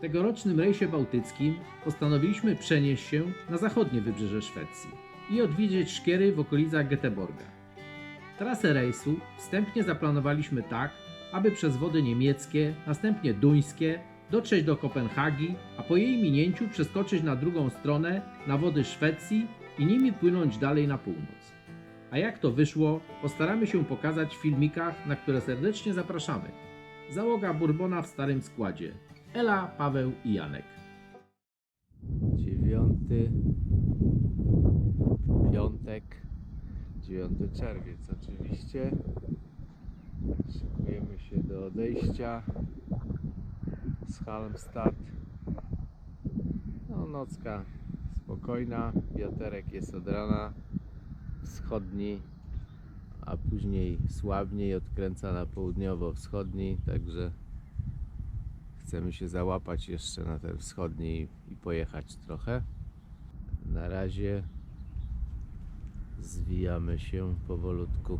Tegorocznym rejsie bałtyckim postanowiliśmy przenieść się na zachodnie wybrzeże Szwecji i odwiedzić szkiery w okolicach Göteborga. Trasę rejsu wstępnie zaplanowaliśmy tak, aby przez wody niemieckie, następnie duńskie, dotrzeć do Kopenhagi, a po jej minięciu przeskoczyć na drugą stronę na wody Szwecji i nimi płynąć dalej na północ. A jak to wyszło, postaramy się pokazać w filmikach, na które serdecznie zapraszamy. Załoga Bourbona w starym składzie. Ela, Paweł i Janek. 9 piątek 9 czerwiec oczywiście. Szykujemy się do odejścia. Z Halmstad. No nocka spokojna. Wiaterek jest od rana. Wschodni a później słabniej odkręca na południowo-wschodni także chcemy się załapać jeszcze na ten wschodni i- pojechać trochę. Na razie zwijamy się powolutku.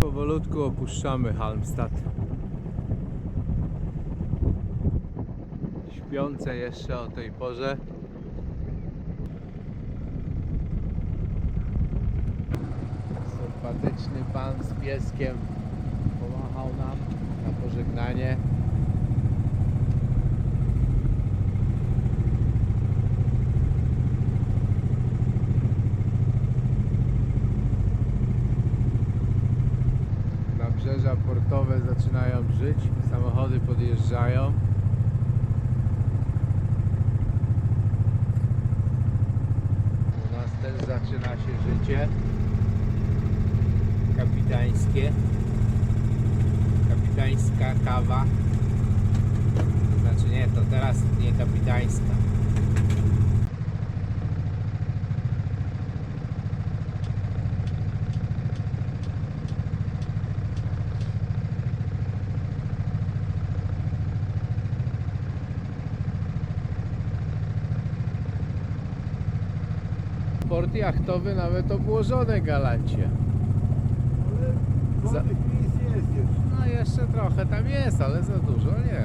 Powolutku opuszczamy Halmstad. Śpiące jeszcze o tej porze. Sympatyczny pan z pieskiem pomachał nam na pożegnanie. Życie kapitańskie. Kapitańska kawa. Znaczy nie, to teraz nie kapitańska. Port jachtowy nawet obłożony galancie. Ale Za- miejsc jest jeszcze. No jeszcze trochę tam jest, ale za dużo nie.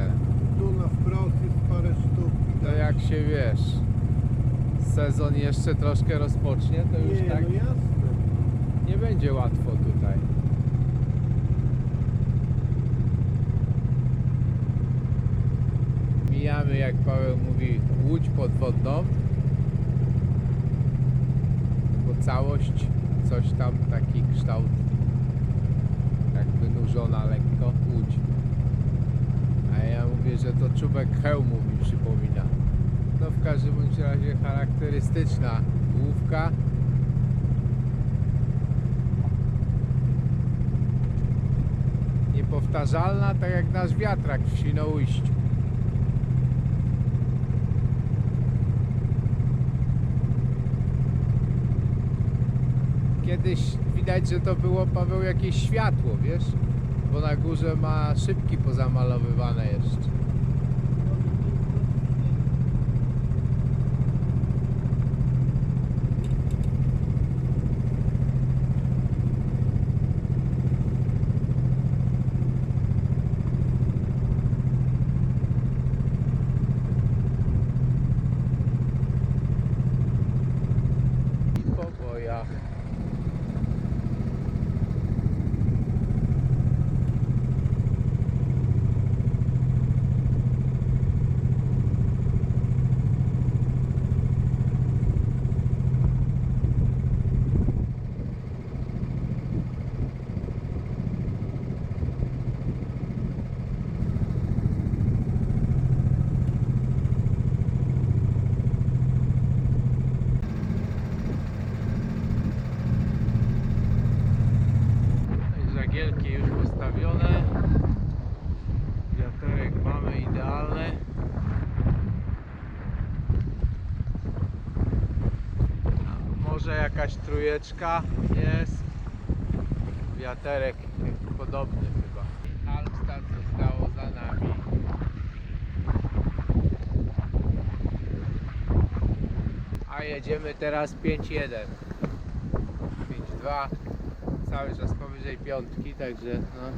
Tu na wprost jest parę sztuk. To jak się wiesz, sezon jeszcze troszkę rozpocznie, to już Nie, tak no jasne. nie będzie łatwo tutaj. Mijamy, jak Paweł mówi, łódź podwodną. Całość, coś tam, taki kształt, jakby nurzona lekko łódź. A ja mówię, że to czubek hełmu mi przypomina. No w każdym bądź razie charakterystyczna główka. Niepowtarzalna, tak jak nasz wiatrak w Świnoujściu. Kiedyś widać, że to było Paweł jakieś światło, wiesz? bo na górze ma szybki pozamalowywane jeszcze. I poboja. Żagielki już postawione. Wiaterek mamy idealny. A Może jakaś trójeczka jest. Wiaterek podobny chyba. Halmstad zostało za nami. A jedziemy teraz 5-1. 5-2 cały czas powyżej piątki, także no.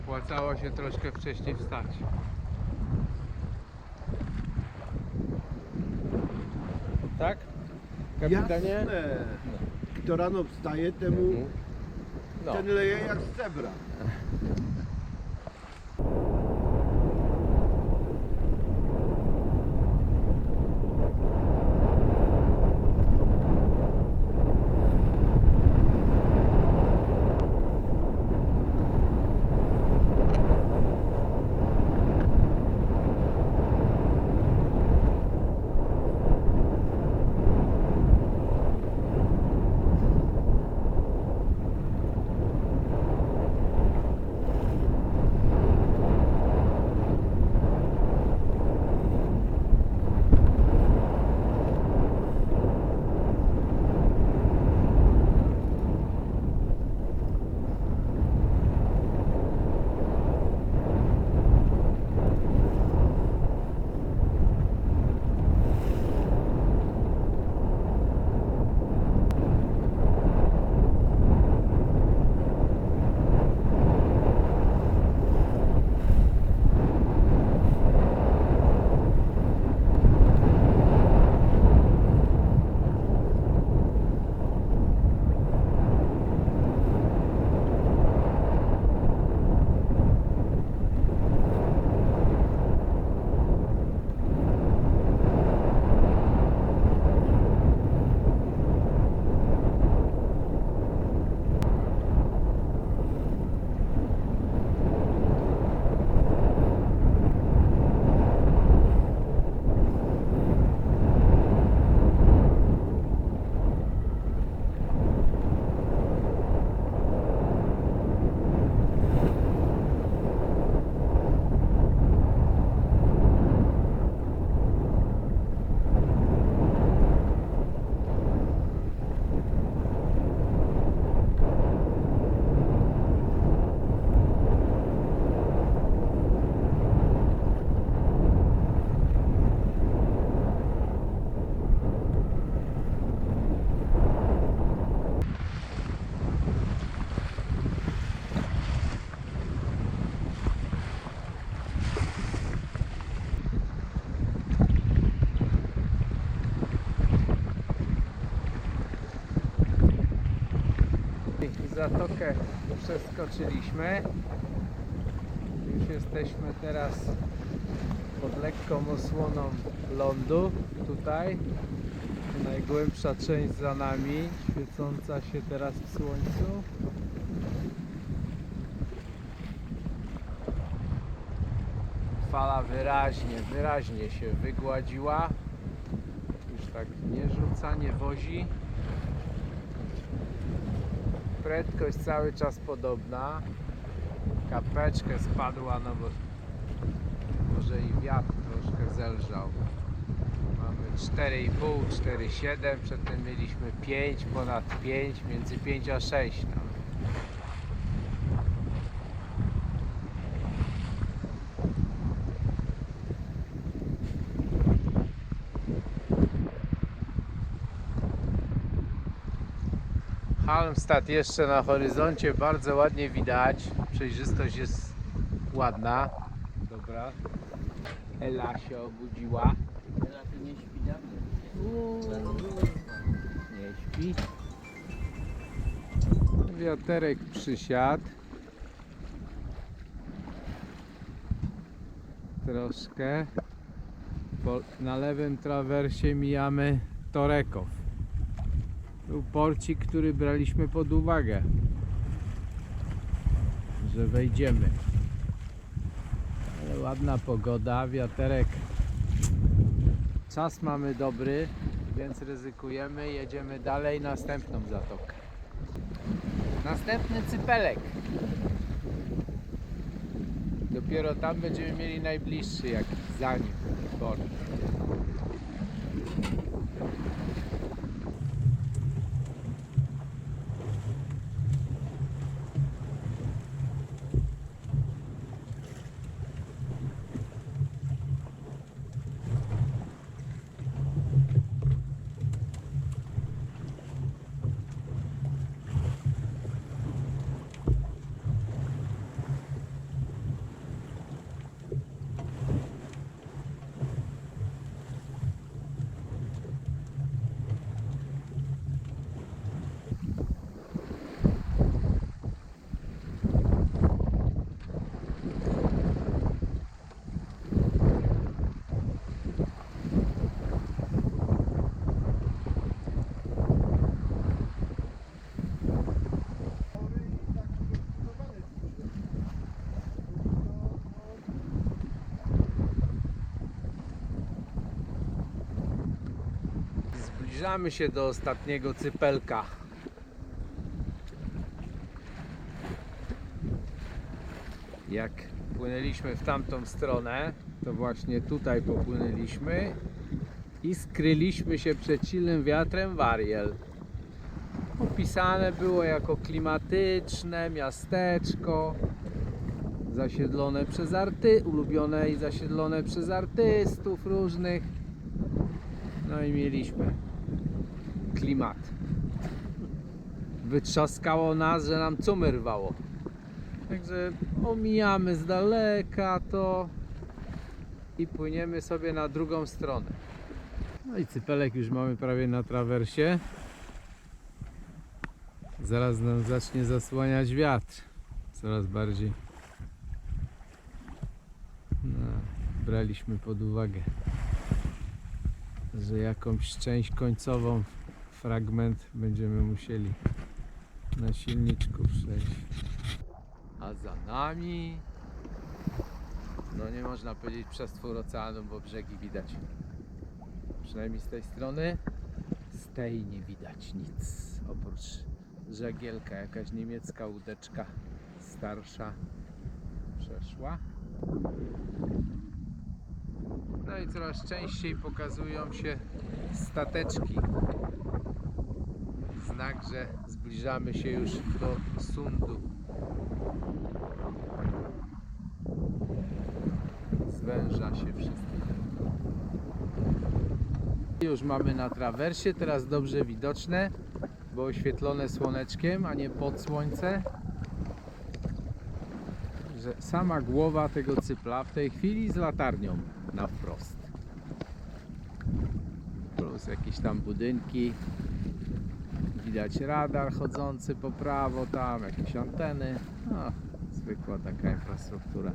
Opłacało się troszkę wcześniej wstać. Tak? Kapitanie? Jasne. Kto rano wstaje, temu No. ten leje jak z cebra. Zatokę przeskoczyliśmy. Już jesteśmy teraz pod lekką osłoną lądu. Tutaj najgłębsza część za nami, świecąca się teraz w słońcu. Fala wyraźnie, wyraźnie się wygładziła. Już tak nie rzuca, nie wozi. Prędkość cały czas podobna. Kapeczkę spadła, no bo może i wiatr troszkę zelżał. Mamy 4,5, 4,7, przedtem mieliśmy 5, ponad 5, między 5 a 6. No. Halmstad jeszcze na horyzoncie bardzo ładnie widać. Przejrzystość jest ładna. Dobra. Ela się obudziła. Nie śpi. Wiaterek przysiadł. Troszkę. Po, na lewym trawersie mijamy Torekow. Był porcik, który braliśmy pod uwagę, że wejdziemy. Ale ładna pogoda, wiaterek. Czas mamy dobry, więc ryzykujemy. Jedziemy dalej, następną zatokę. Następny cypelek. Dopiero tam będziemy mieli najbliższy jakiś za nim port. Zbliżamy się do ostatniego cypelka. Jak płynęliśmy w tamtą stronę, to właśnie tutaj popłynęliśmy i skryliśmy się przed silnym wiatrem Wariel. Opisane było jako klimatyczne miasteczko, zasiedlone przez arty, ulubione i zasiedlone przez artystów różnych. No i mieliśmy klimat. Wytrzaskało nas, że nam cumy rwało. Także omijamy z daleka to i płyniemy sobie na drugą stronę. No i cypelek już mamy prawie na trawersie. Zaraz nam zacznie zasłaniać wiatr. Coraz bardziej. No, braliśmy pod uwagę że jakąś część końcową, fragment będziemy musieli na silniczku przejść. A za nami, no nie można powiedzieć przestwór oceanu, bo brzegi widać. Przynajmniej z tej strony, z tej nie widać nic, oprócz żagielka, jakaś niemiecka łódeczka starsza przeszła. No i coraz częściej pokazują się stateczki. Znak, że zbliżamy się już do sundu. Zwęża się wszystko. Już mamy na trawersie, teraz dobrze widoczne, bo oświetlone słoneczkiem, a nie pod słońce. Że sama głowa tego cypla w tej chwili z latarnią na wprost. Plus jakieś tam budynki. Widać radar chodzący po prawo, tam jakieś anteny. No, zwykła taka infrastruktura.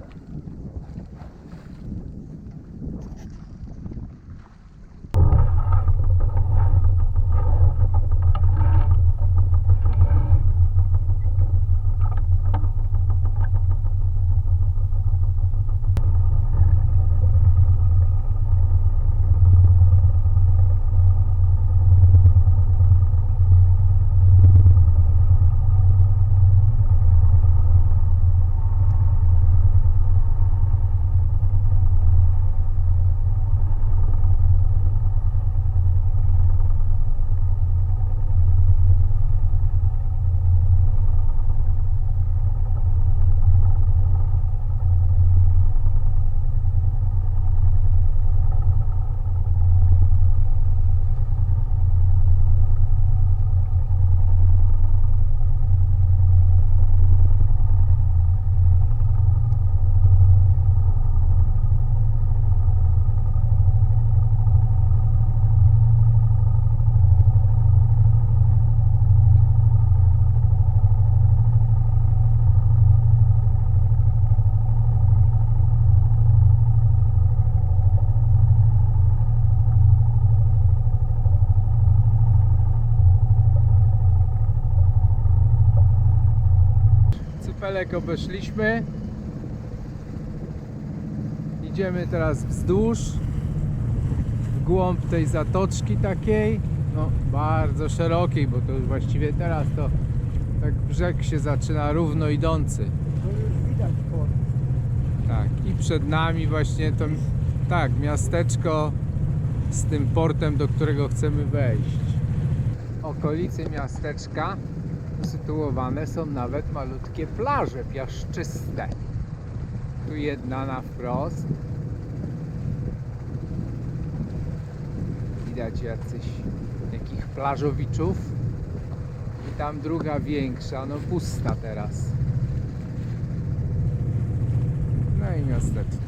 Kąpelek obeszliśmy. Idziemy teraz wzdłuż w głąb tej zatoczki takiej, no bardzo szerokiej, bo to już właściwie teraz to tak brzeg się zaczyna równo idący. To już widać port. Tak, i przed nami właśnie to tak, miasteczko z tym portem, do którego chcemy wejść. Okolicy miasteczka usytuowane są nawet malutkie plaże piaszczyste. Tu jedna na wprost. Widać jacyś jakich plażowiczów. I tam druga większa, no pusta teraz. No i miasteczko.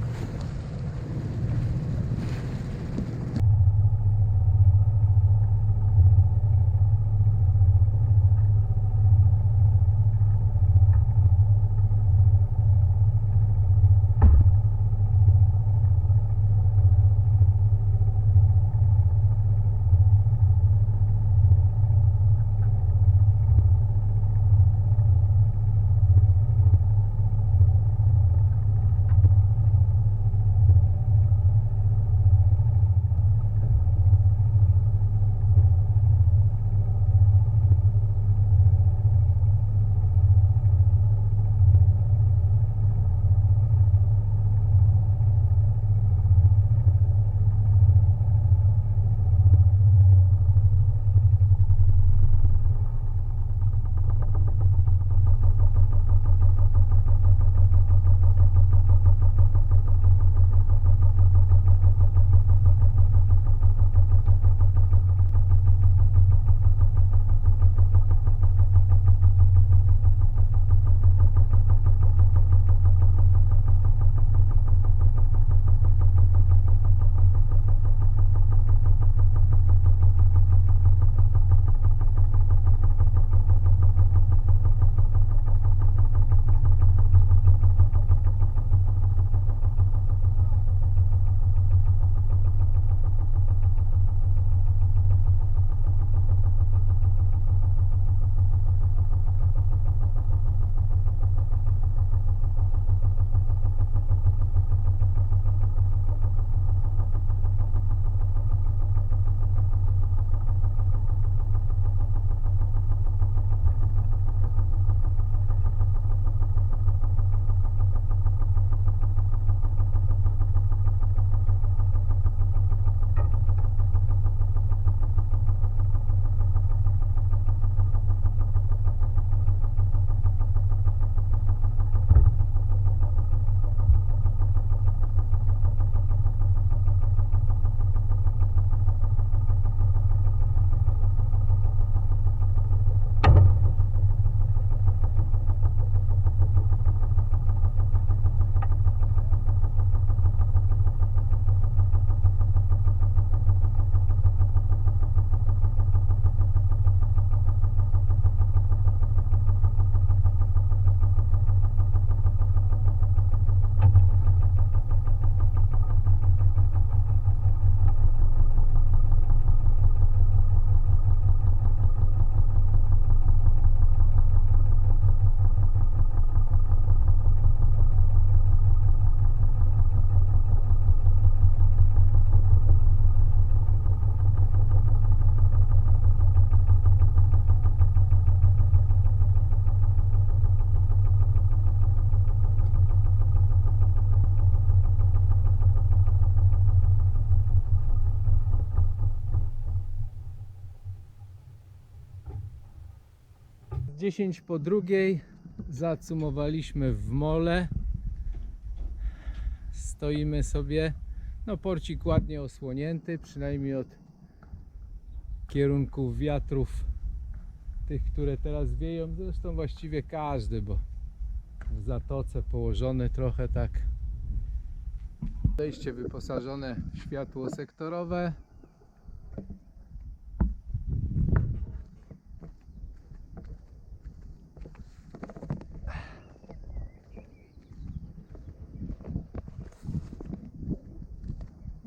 10 po drugiej zacumowaliśmy w mole. Stoimy sobie. No porcik ładnie osłonięty, przynajmniej od kierunków wiatrów tych, które teraz wieją. Zresztą właściwie każdy, bo w zatoce położony trochę tak. Wejście wyposażone w światło sektorowe.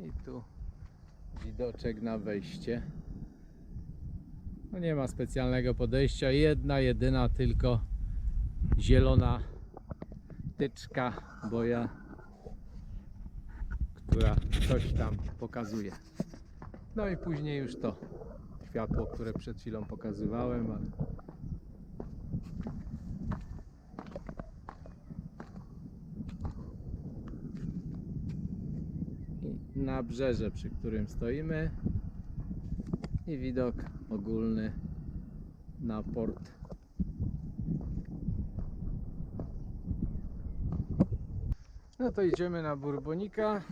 I tu widoczek na wejście. No nie ma specjalnego podejścia, jedna, jedyna tylko zielona wtyczka boja, która coś tam pokazuje. No i później już to światło, które przed chwilą pokazywałem, ale nabrzeże, przy którym stoimy i widok ogólny na port. No to idziemy na Burbonika,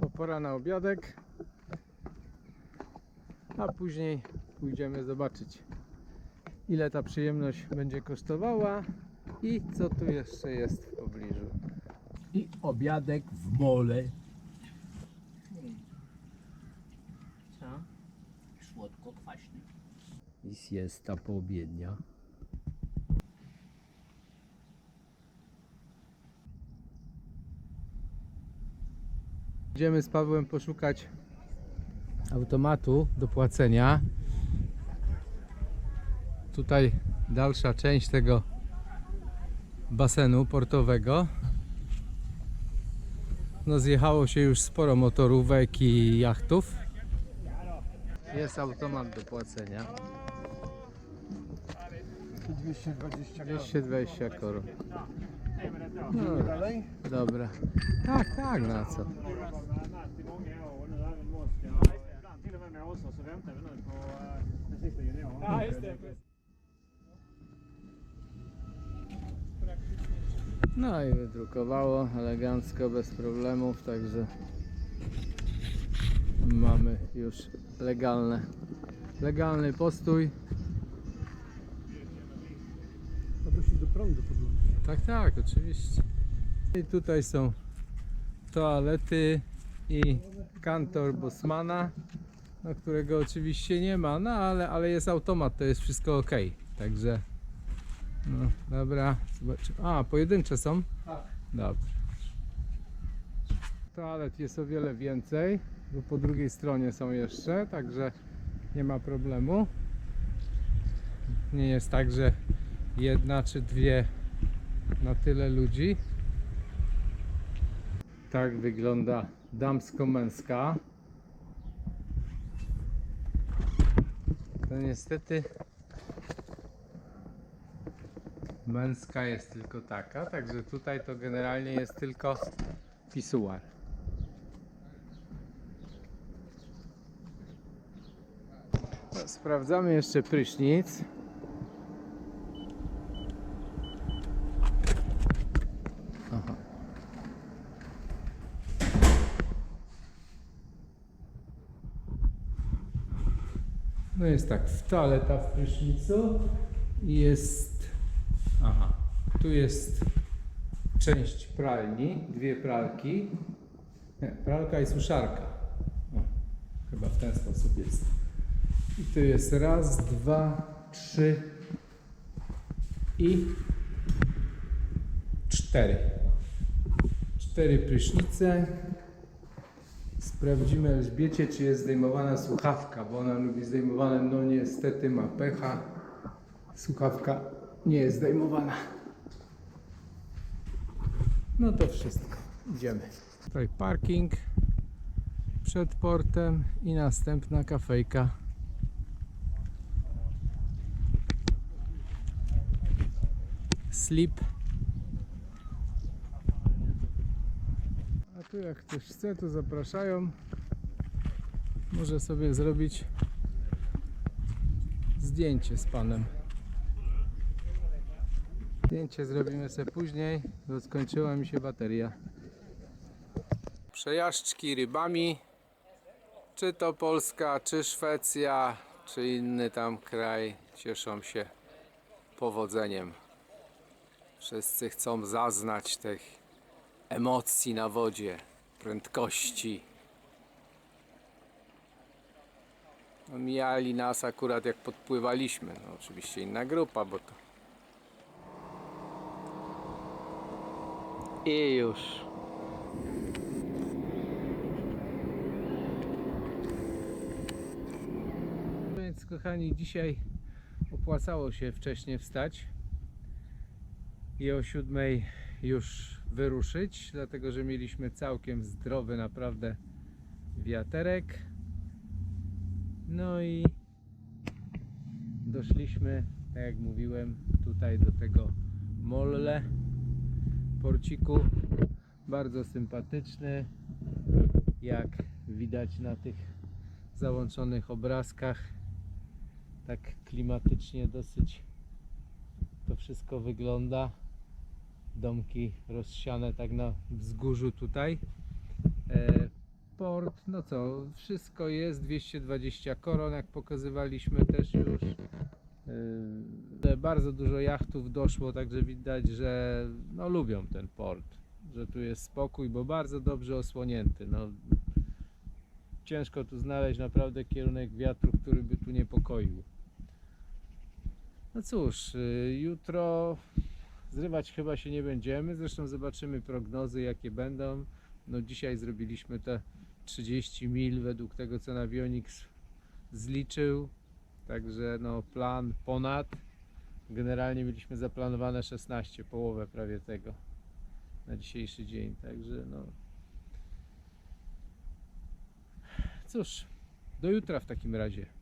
bo pora na obiadek, a później pójdziemy zobaczyć ile ta przyjemność będzie kosztowała i co tu jeszcze jest w pobliżu. I obiadek w mole. Co? Słodko-kwaśny. I siesta poobiednia. Idziemy z Pawłem poszukać automatu do płacenia. Tutaj dalsza część tego basenu portowego. No zjechało się już sporo motorówek i jachtów. Jest automat do płacenia. 220 220 koron. No, Dalej? dobra. Tak, tak, na co? No i wydrukowało elegancko, bez problemów, także mamy już legalne, legalny postój. Się do prądu podłączy. Tak, tak, oczywiście. I tutaj są toalety i kantor Bosmana, no, którego oczywiście nie ma, no ale, ale jest automat, to jest wszystko ok. Także, no dobra, zobaczymy. A, pojedyncze są? Tak. Dobra. Toalet jest o wiele więcej, bo po drugiej stronie są jeszcze, także nie ma problemu. Nie jest tak, że jedna czy dwie na tyle ludzi. Tak wygląda damsko-męska. To niestety męska jest tylko taka, także tutaj to generalnie jest tylko pisuar. No, Sprawdzamy jeszcze prysznic. No jest tak, toaleta w prysznicu i jest. Aha, tu jest część pralni, dwie pralki. Nie, pralka i suszarka. O, chyba w ten sposób jest. I tu jest raz, dwa, trzy i cztery. Cztery prysznice. Sprawdzimy Elżbiecie, czy jest zdejmowana słuchawka, bo ona lubi zdejmowane. No niestety ma pecha. Słuchawka nie jest zdejmowana. No to wszystko. Idziemy. Tutaj parking przed portem i następna kafejka. Sleep. Tu jak ktoś chce, to zapraszają. Może sobie zrobić zdjęcie z panem. Zdjęcie zrobimy sobie później, bo skończyła mi się bateria. Przejażdżki rybami. Czy to Polska, czy Szwecja, czy inny tam kraj cieszą się powodzeniem. Wszyscy chcą zaznać tych emocji na wodzie, prędkości. No, mijali nas akurat jak podpływaliśmy. No, oczywiście inna grupa, bo to. I już. Więc kochani, dzisiaj opłacało się wcześniej wstać i o już wyruszyć, dlatego że mieliśmy całkiem zdrowy naprawdę wiaterek. No i doszliśmy, tak jak mówiłem, tutaj do tego molle porciku. Bardzo sympatyczny, jak widać na tych załączonych obrazkach. Tak klimatycznie dosyć to wszystko wygląda. Domki rozsiane tak na wzgórzu tutaj. E, port, no co, wszystko jest, 220 koron, jak pokazywaliśmy też już. E, bardzo dużo jachtów doszło, także widać, że no, lubią ten port, że tu jest spokój, bo bardzo dobrze osłonięty. No, ciężko tu znaleźć naprawdę kierunek wiatru, który by tu niepokoił. No cóż, y, jutro zrywać chyba się nie będziemy, zresztą zobaczymy prognozy jakie będą. No dzisiaj zrobiliśmy te 30 mil według tego co Navionics zliczył, także no plan ponad. Generalnie mieliśmy zaplanowane 16, połowę prawie tego na dzisiejszy dzień, także no cóż, do jutra w takim razie.